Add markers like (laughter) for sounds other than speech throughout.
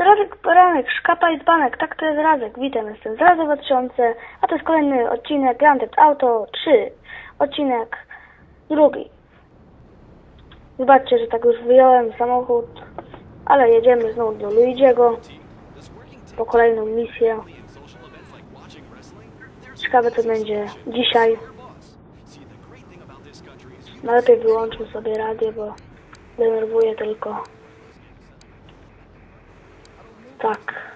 Radek Poranek, Szkapa i Dzbanek, tak to jest Radek, witam, jestem z Radek 2000, a to jest kolejny odcinek Grand Theft Auto 3, odcinek drugi. Zobaczcie, że tak już wyjąłem samochód, ale jedziemy znowu do Luigiego po kolejną misję. Ciekawe co będzie dzisiaj. No lepiej wyłączmy sobie radio, bo denerwuje tylko. Tak.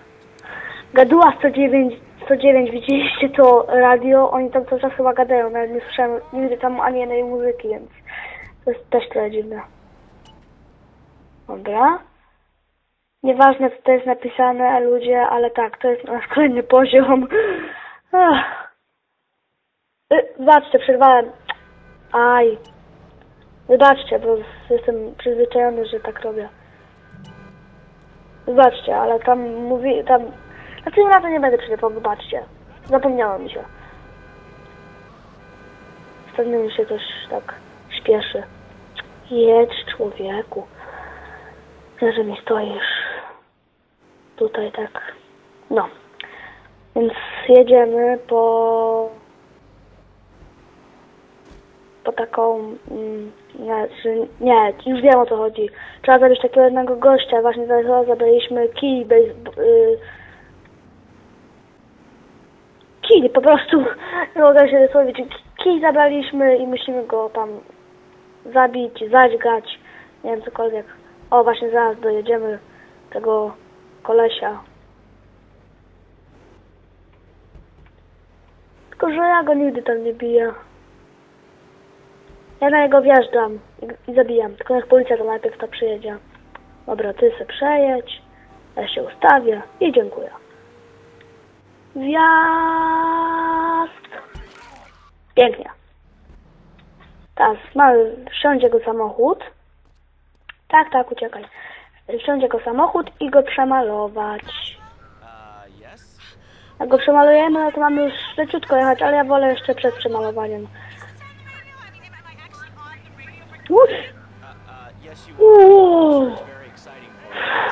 Gaduła 109, 109, widzieliście to radio? Oni tam cały czas chyba gadają, nawet nie słyszałem nigdy tam ani jednej muzyki, więc to jest też trochę dziwne. Dobra. Nieważne co to jest napisane, ludzie, ale tak, to jest nasz kolejny poziom. Y, Zobaczcie, przerwałem. Aj. Wybaczcie, bo jestem przyzwyczajony, że tak robię. Wybaczcie, ale tam mówi, tam... Na tym razem nie będę przerwał, wybaczcie. Zapomniało mi się. Ostatnio mi się też tak śpieszy. Jedź, człowieku. Ja, że mi stoisz. Tutaj tak. No. Więc jedziemy po... Po taką... Mm, nie, czy, nie, już wiem o co chodzi. Trzeba zabrać takiego jednego gościa. Właśnie teraz zabraliśmy kij bez... Y, kij, po prostu. Nie (laughs) mogę się wysłowić. Kij zabraliśmy i musimy go tam zabić, zadźgać. Nie wiem, cokolwiek. O, właśnie zaraz dojedziemy tego kolesia. Tylko, że ja go nigdy tam nie biję. Ja na niego wjeżdżam i, zabijam. Tylko niech policja to najpierw to przyjedzie. Dobra, ty se przejedź. Ja się ustawię i dziękuję. Wjazd! Pięknie. Teraz mamy wsiąść jego samochód. Tak, tak, uciekaj. Wsiąść jego samochód i go przemalować. Jak go przemalujemy, no to mamy już leciutko jechać, ale ja wolę jeszcze przed przemalowaniem.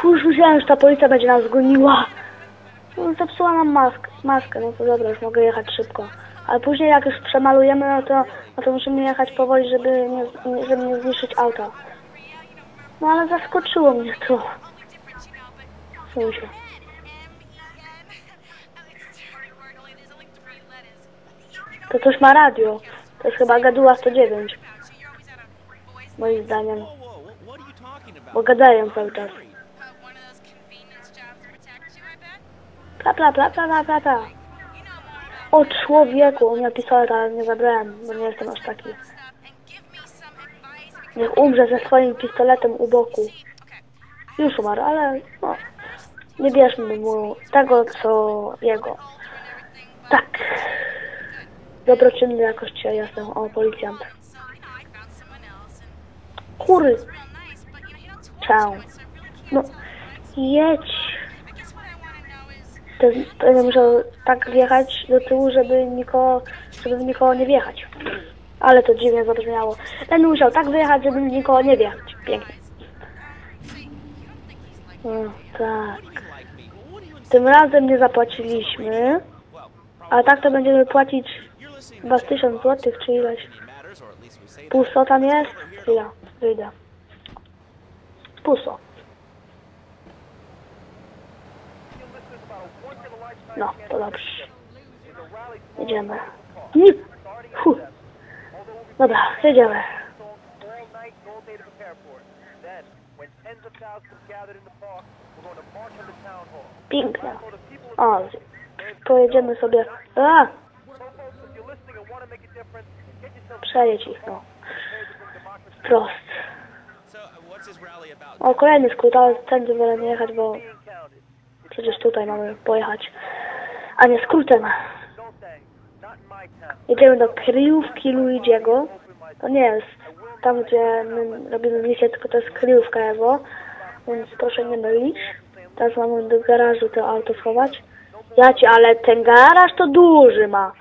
Już myślałem, że ta policja będzie nas goniła. No, zepsuła nam maskę, maskę, no to dobra, już mogę jechać szybko. Ale później jak już przemalujemy, no to, no to musimy jechać powoli, żeby nie, żeby nie zniszczyć auta. No ale zaskoczyło mnie to. Się? To coś ma radio. To jest chyba gaduła 109, moim zdaniem. Whoa, whoa, wh- what are you talking about? Bo gadają cały czas. Pla, pla, pla, pla, pla, pla, pla. O człowieku, on miał pistolet, ale nie zabrałem, bo nie jestem aż taki. Niech umrze ze swoim pistoletem u boku. Już umarł, ale no, nie bierzmy mu tego, co jego. Tak. Dobroczynny jakoś dzisiaj jestem, o policjant. Can't no jedź. To To, musiał tak wjechać do tyłu, żeby nikogo, żeby nikogo nie wjechać. Ale to dziwnie zabrzmiało. Ten musiał tak wyjechać, żeby nikogo nie wjechać. Pięknie. No, tak. Tym razem nie zapłaciliśmy, a tak to będziemy płacić chyba z 1000 złotych czy ileś. Pusto tam jest? Chwila, wyjdę. Pusto. No, to dobrze. Jedziemy. Nie. Fu. Dobra, jedziemy. people O, pojedziemy sobie. A, przejedź ich, no. About? O, kolejny skrót, ale tędy wolę nie jechać, bo przecież tutaj mamy pojechać. A nie skrótem. Jedziemy do kryjówki Luigiego. To nie jest tam, gdzie my robimy misję, tylko to jest kryjówka jego. Więc proszę nie mylić. Teraz mamy do garażu to auto schować. Ja ci, ale ten garaż to duży ma.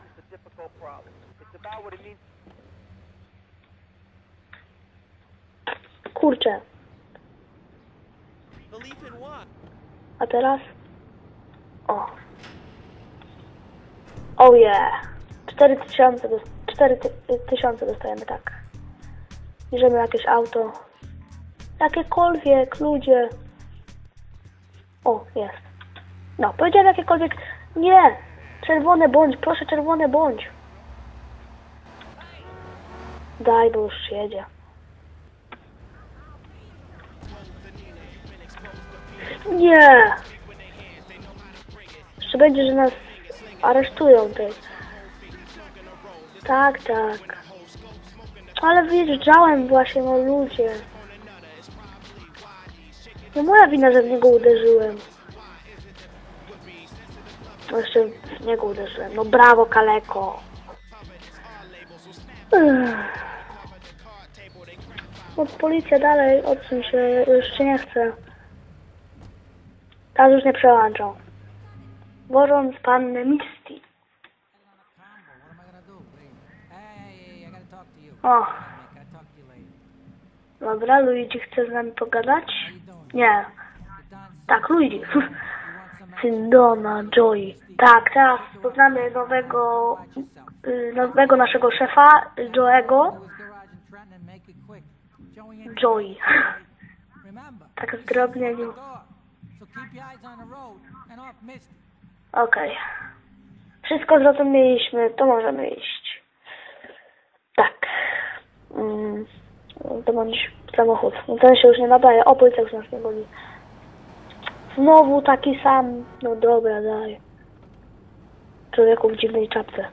Kurczę. A teraz? O. Oh yeah. 4000 dos- 4000 dostajemy, tak. Bierzemy jakieś auto. Jakiekolwiek, ludzie. O, jest. No, powiedziałem jakiekolwiek. Nie! Czerwone bądź, proszę czerwone bądź. Daj, bo już jedzie. Nie! Jeszcze będzie, że nas aresztują tej. Tak, tak. Ale wyjeżdżałem właśnie, no ludzie. No moja wina, że w niego uderzyłem. No jeszcze w niego uderzyłem. No brawo, Kaleko. Ech. No policja dalej, odsuń się, cię nie chcę. I gotta talk to you. O, dobra, Luigi chce z nami pogadać? Nie, tak, Luigi. (laughs) Some Syndona, Joy. Tak, teraz poznamy nowego, y, nowego naszego szefa, Joego. Remember, (laughs) Tak zdrobnieniu. Okej. Wszystko zrozumieliśmy, to możemy iść. Tak. Mm, bądź samochód. No Ten się już nie nadaje, o policja już nas nie goni. Znowu taki sam. No dobra, daj. Człowieku w dziwnej czapce.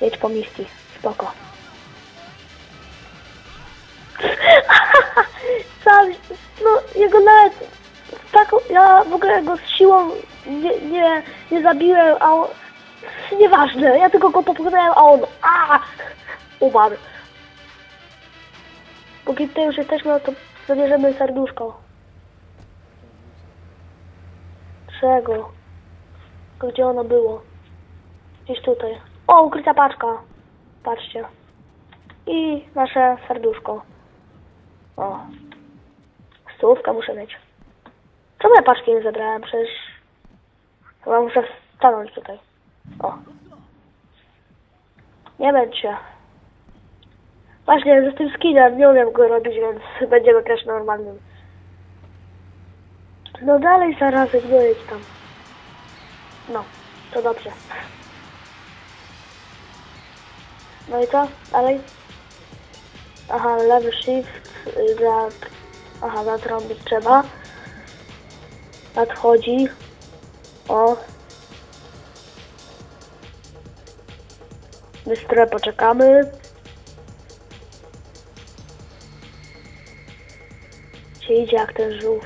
Jedź po Misty, spoko. (laughs) Sam, no jego nawet taką, ja w ogóle go z siłą nie, nie, nie zabiłem, a on, nieważne, ja tylko go popchnąłem, a on, a umarł. Póki tutaj już jesteśmy, no to zabierzemy serduszko. Czego? Gdzie ono było? Gdzieś tutaj. O, ukryta paczka. Patrzcie. I nasze serduszko. O. Stówkę muszę mieć. Czemu ja paczki nie zebrałem? Przecież chyba muszę stanąć tutaj. O. Nie będzie. Właśnie, ze tym skinem nie umiem go robić, więc będziemy grać normalnym. No dalej zaraz dojedź tam. No, to dobrze. No i co? Dalej? Aha, lewy shift za... Aha, zatrąbić trzeba. Nadchodzi. O. Bystro poczekamy. Się idzie jak ten żółw.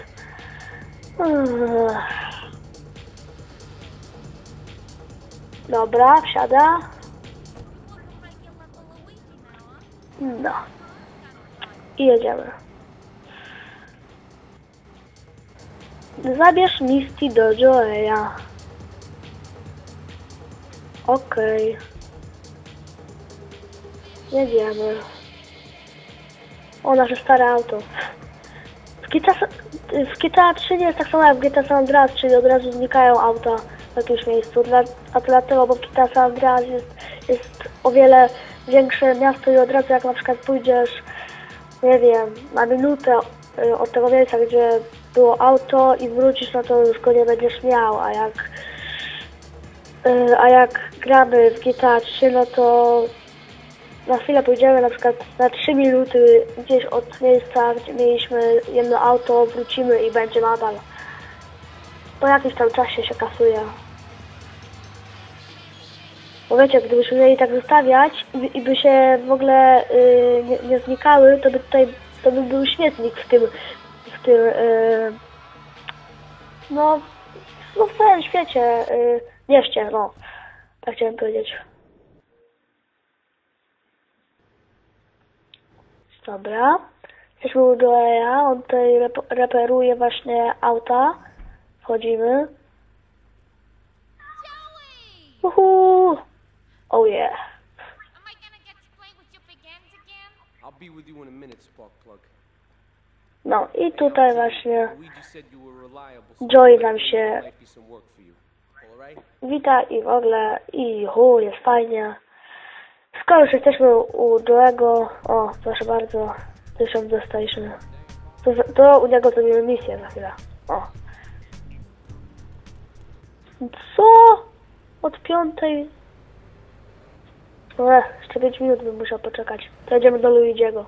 Dobra, wsiada. No. I jedziemy. Zabierz Misty do Joeya. Okej. Jedziemy. O, nasze stare auto. W GTA, w GTA 3 nie jest tak samo jak w GTA San Andreas, czyli od razu znikają auta w jakimś miejscu. Dla, a dlatego, bo w GTA San Andreas jest, jest o wiele większe miasto i od razu jak na przykład pójdziesz, nie wiem, na minutę y, od tego miejsca, gdzie było auto i wrócisz, no to już go nie będziesz miał, a jak y, a jak gramy w GTA 3, no to na chwilę pójdziemy na przykład na 3 minuty gdzieś od miejsca, gdzie mieliśmy jedno auto, wrócimy i będzie nadal. Po jakimś tam czasie się kasuje. Bo wiecie, gdybyśmy mieli tak zostawiać i, i by się w ogóle y, nie, nie znikały, to by tutaj to by był śmietnik w tym w tym y, no, no w całym świecie y, mieście, no. Tak chciałem powiedzieć. Dobra. Jesteśmy u Joeya, on tutaj rep reperuje właśnie auta. Wchodzimy. Uhu! Oh yeah. Am I gonna get to play with your big hands again? I'll be with you in a minute, Spark Plug. No i tutaj właśnie. Joey nam się wita i w ogóle i hu, jest fajnie. Skoro już jesteśmy u Joego, o proszę bardzo, tysiąc dostaliśmy. To, to u niego zrobimy misję za chwilę. O. Co? Od piątej? Ech, jeszcze 5 minut bym musiał poczekać. To jedziemy do Luigiego.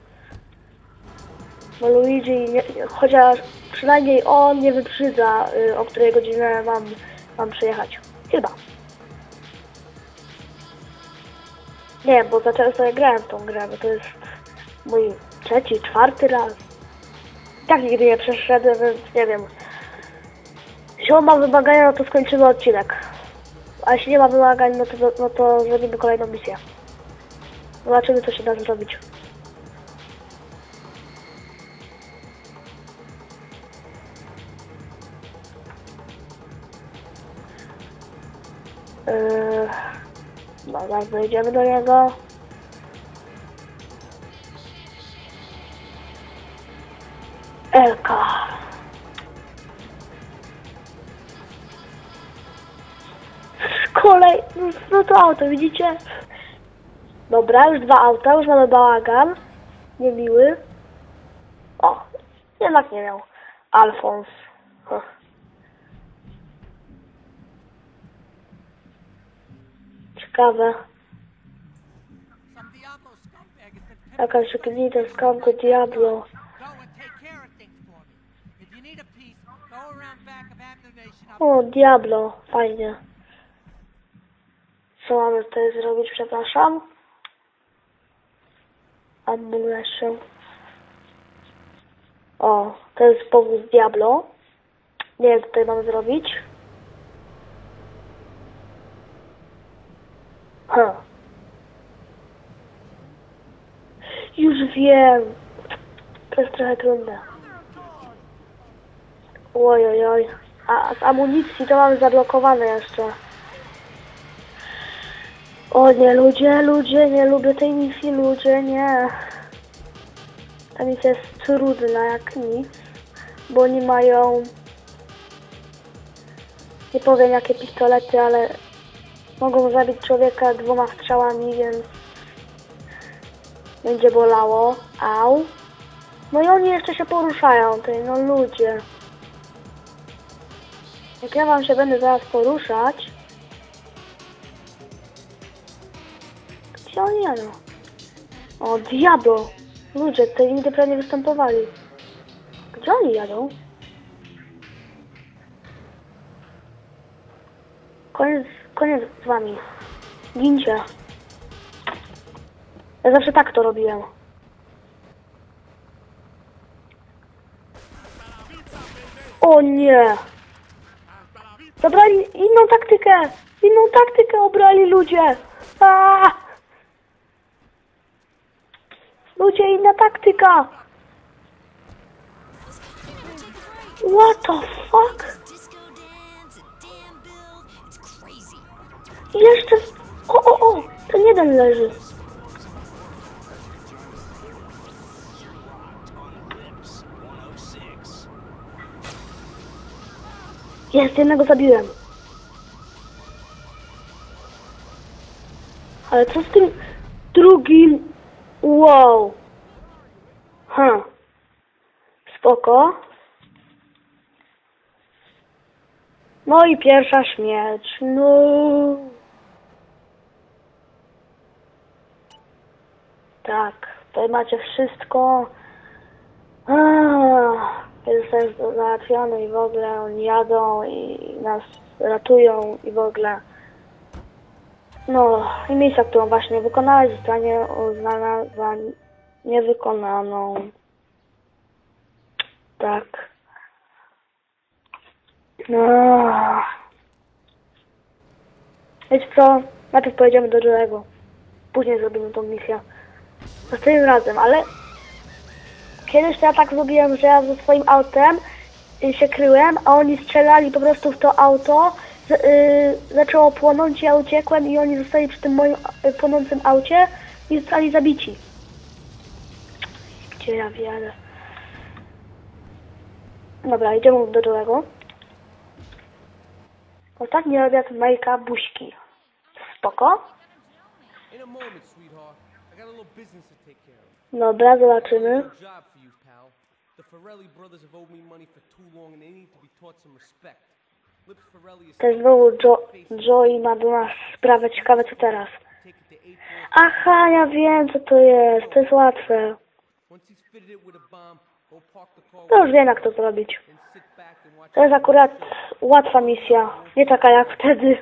Bo Luigi, nie, chociaż przynajmniej on nie wyprzedza, y, o której godzinę mam, mam przyjechać. Chyba. Nie, bo za często ja grałem w tą grę, bo to jest mój trzeci, czwarty raz. Tak nigdy nie przeszedłem, więc nie wiem. Jeśli on ma wymagania, no to skończymy odcinek. A jeśli nie ma wymagań, no to, no to zrobimy kolejną misję. Zobaczymy, co się da zrobić. Yy, zaraz dojdziemy do niego. Elka. Kolej, no, no to auto, widzicie? Dobra, już dwa auta, już mamy bałagan. Niemiły. O, jednak nie miał. Alfons. Huh. Ciekawe. Jakaś gnida skanku Diablo. O, Diablo, fajnie. Co mamy tutaj zrobić, przepraszam? Ammunition. O, to jest powóz Diablo. Nie wiem, co tutaj mamy zrobić. Ha. Już wiem. To jest trochę trudne. Oj, oj. A z amunicji to mamy zablokowane jeszcze. O nie, ludzie, ludzie, nie lubię tej misji, ludzie, nie. Ta misja jest trudna jak nic, bo oni mają, nie powiem jakie pistolety, ale mogą zabić człowieka dwoma strzałami, więc będzie bolało. Au. No i oni jeszcze się poruszają, ty, no ludzie. Jak ja wam się będę zaraz poruszać. Oni jadą? O, diablo! Ludzie, tutaj nigdy prawie nie występowali. Gdzie oni jadą? Koniec, koniec z wami. Gincie. Ja zawsze tak to robiłem. O nie! Zabrali inną taktykę! Inną taktykę obrali ludzie! Aaaa! Ludzie, inna taktyka! What the fuck? Jeszcze... O, o, o! Ten jeden leży. Jest, jednego zabiłem. Ale co z tym drugim? Wow. Ha. Spoko. No i pierwsza śmierć. No. Tak, tutaj macie wszystko. Ah, Jest załatwiony i w ogóle oni jadą i nas ratują i w ogóle. No, i misja, którą właśnie wykonałeś, zostanie uznana za niewykonaną. Tak. No. Wiecie co? Najpierw pojedziemy do Joe'ego. Później zrobimy tą misję. Następnym razem, ale kiedyś to ja tak zrobiłem, że ja ze swoim autem się kryłem, a oni strzelali po prostu w to auto, y, zaczęło płonąć, ja uciekłem i oni zostali przy tym moim y, płonącym aucie i zostali zabici. Gdzie ja wiadę? Dobra, idziemy do Joego. Ostatni obiad Majka buźki. Spoko. Of. Dobra, zobaczymy. Ferrelli brothers have owed me money for too long and they need to be taught some respect. Lips Ferrelli is To jest znowu jo Joey ma do nas sprawę. Ciekawe co teraz. Aha, ja wiem co to jest. To jest łatwe. To już wiem jak to zrobić. To jest akurat łatwa misja. Nie taka jak wtedy.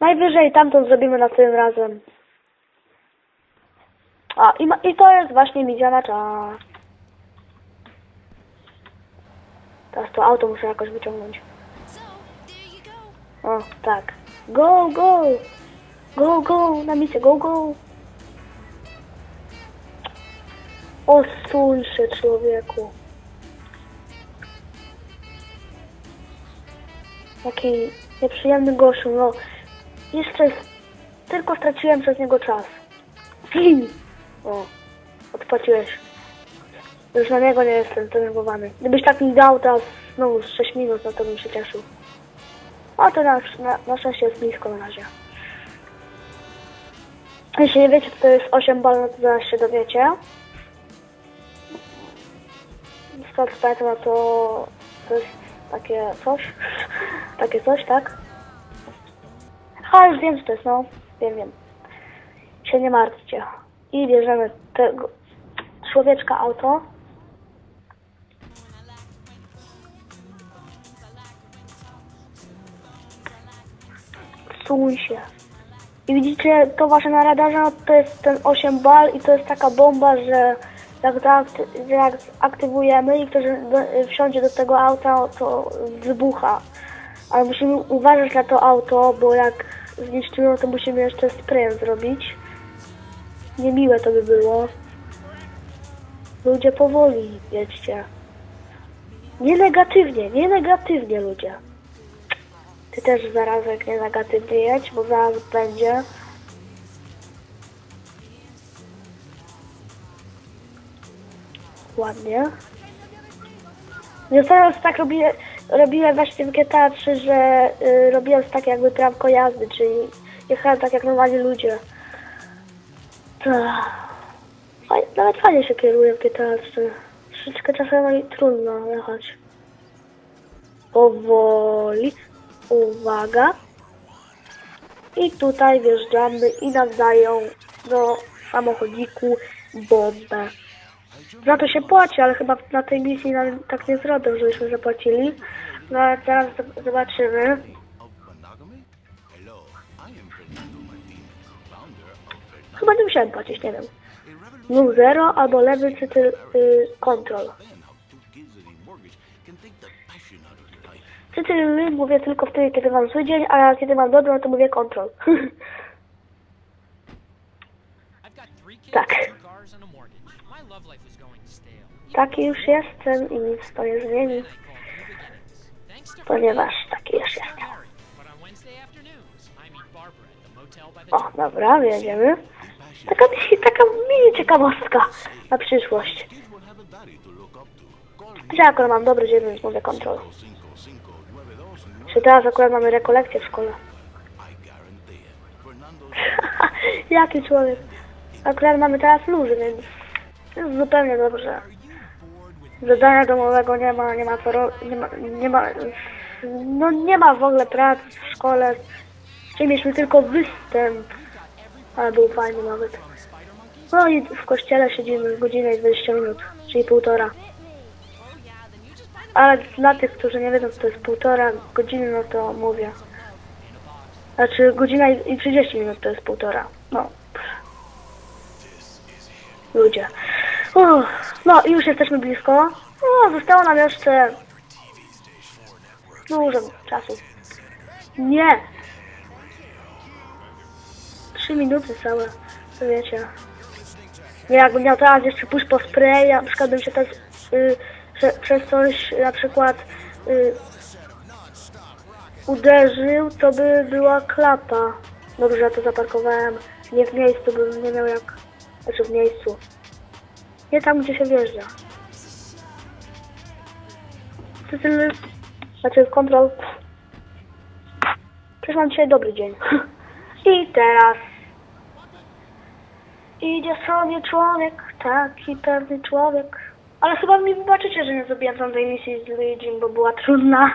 Najwyżej tamtą zrobimy na tym razem. A, i, ma, i to jest właśnie misja na czas. Teraz to auto muszę jakoś wyciągnąć. O, tak. Go, go! Go, go! Na misję, go, go! Osuń się, człowieku. Jaki nieprzyjemny gościu, no. Jeszcze tylko straciłem przez niego czas. Film! O, odpłaciłeś. Już na niego nie jestem zdenerwowany. Gdybyś tak mi dał teraz znowu z 6 minut, no to bym się cieszył. A to na, na, na szczęście jest blisko na razie. Jeśli nie wiecie, co to jest 8 bal, to zaraz się dowiecie. Skąd pamiętam, no to, to takie coś. Takie coś, (laughs) tak? A, już wiem, co to jest, no. Wiem, wiem. Się nie martwcie. I bierzemy tego człowieczka auto. Suń się. I widzicie, to wasze na radarze, no to jest ten 8 bal i to jest taka bomba, że jak, jak aktywujemy i ktoś wsiądzie do tego auta, to wybucha. Ale musimy uważać na to auto, bo jak zniszczymy, to musimy jeszcze sprayem zrobić. Niemiłe to by było. Ludzie powoli, jedźcie. Nie negatywnie, nie negatywnie ludzie. Ty też zaraz jak nie negatywnie jedź, bo zaraz będzie. Ładnie. Ja teraz tak robię, robiłem właśnie w GTA 3, że y, robiłem tak jakby prawko jazdy, czyli jechałem tak jak normalni ludzie. To... Faj- Nawet fajnie się kieruje w GTA 3. Troszeczkę czasami trudno jechać. Powoli. Uwaga. I tutaj wjeżdżamy i nam dają do samochodziku bombę. Za to się płaci, ale chyba na tej misji tak nie zrobią, żebyśmy zapłacili. No ale teraz zobaczymy. Chyba nie musiałem płacić, nie wiem. Zero albo lewy cytyl y, control. Cytyl mówię tylko wtedy, kiedy mam zły dzień, a kiedy mam dobry, no to mówię kids, (laughs) Tak. Taki już jestem i nic to nie zmieni, ponieważ taki już jestem. O, dobra, jedziemy. Taka, taka mini ciekawostka na przyszłość. Że akurat mam dobry dzień, więc mówię kontrol. Czy teraz akurat mamy rekolekcję w szkole. (laughs) Jaki człowiek. Akurat mamy teraz luzy, więc jest zupełnie dobrze. Zadania domowego nie ma, nie ma co ro- nie ma, nie ma, no nie ma w ogóle pracy w szkole. Czyli mieliśmy tylko występ, ale był fajny nawet. No i w kościele siedzimy godzinę i 20 minut, czyli półtora. Ale dla tych, którzy nie wiedzą, co to jest półtora godziny, no to mówię. Znaczy godzina i i 30 minut to jest półtora. No. Ludzie. Uff, no i już jesteśmy blisko. O, zostało nam jeszcze dużo czasu. Nie! Trzy minuty całe, wiecie. Nie, jakbym miał teraz jeszcze pójść po spray, na przykład bym się też y, prze, przez coś na przykład y, uderzył, to by była klapa. Dobrze, że to zaparkowałem. Nie w miejscu, bym nie miał jak... Znaczy w miejscu. Nie tam, gdzie się wjeżdża. ty, znaczy kontrol. Przecież mam dzisiaj dobry dzień. (laughs) I teraz idzie sobie człowiek, taki pewny człowiek. Ale chyba mi wybaczycie, że nie zrobiłem tamtej misji z Luigi, bo była trudna.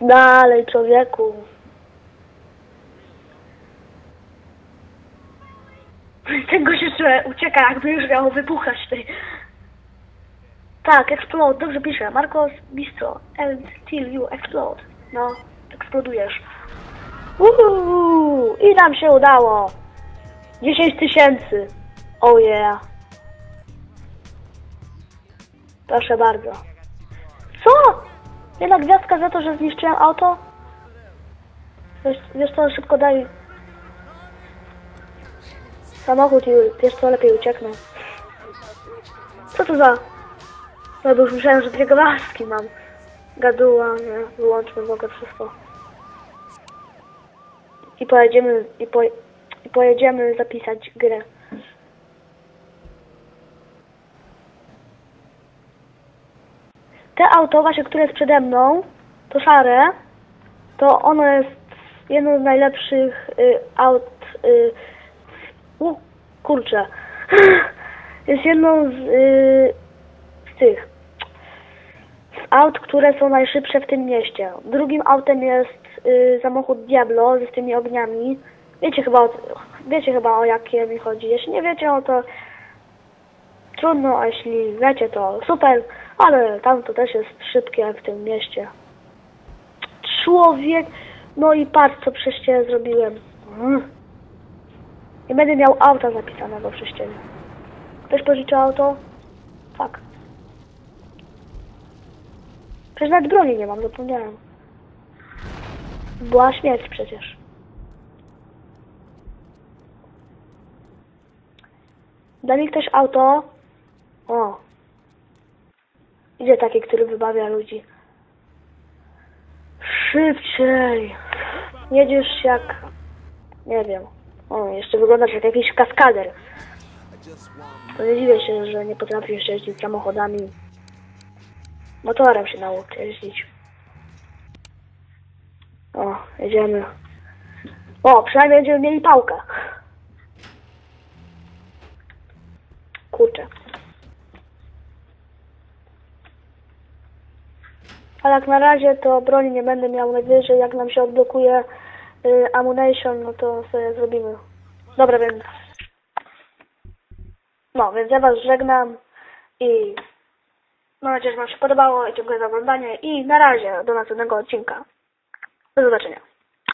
Dalej, człowieku. Tego się ucieka, jakby już miało wybuchać tej. Tak, explode, dobrze piszę. Marcos Bistro. Until you explode. No, eksplodujesz. Uhu, I nam się udało. 10 tysięcy. Oh yeah. Proszę bardzo. Co? Jedna gwiazdka za to, że zniszczyłem auto? Wiesz, wiesz co, szybko daj. Samochód i wiesz co, lepiej ucieknę. Co to za... No bo już myślałem, że dwie gwiazdki mam. Gaduła, nie, wyłączmy w ogóle wszystko. I pojedziemy, i, po, i pojedziemy zapisać grę. Te auto właśnie, które jest przede mną, to szare, to ono jest jedno z najlepszych y, aut, y, u, kurczę, (laughs) jest jedną z, y, z tych, z aut, które są najszybsze w tym mieście. Drugim autem jest y, samochód Diablo z tymi ogniami. Wiecie chyba, o, wiecie chyba o jakie mi chodzi. Jeśli nie wiecie, no to trudno, a jeśli wiecie, to super, ale tam to też jest szybkie w tym mieście. Człowiek, no i patrz, co przez zrobiłem. Mm. Nie będę miał auta zapisanego przez ciebie. Ktoś pożyczył auto? Tak. Przecież nawet broni nie mam, zapomniałem. Była śmierć przecież. Da mi ktoś auto? O. Idzie taki, który wybawia ludzi. Szybciej. Jedziesz jak... Nie wiem. O, jeszcze wyglądasz jak jakiś kaskader. Nie dziwię się, że nie potrafisz jeździć samochodami. Motorem się naucz jeździć. O, jedziemy. O, przynajmniej będziemy mieli pałkę. Kurczę. Ale jak na razie to broni nie będę miał najwyżej, jak nam się odblokuje y, ammunition, no to sobie zrobimy. Dobra, więc... No, więc ja was żegnam i mam nadzieję, że wam się podobało i dziękuję za oglądanie i na razie do następnego odcinka. Do zobaczenia.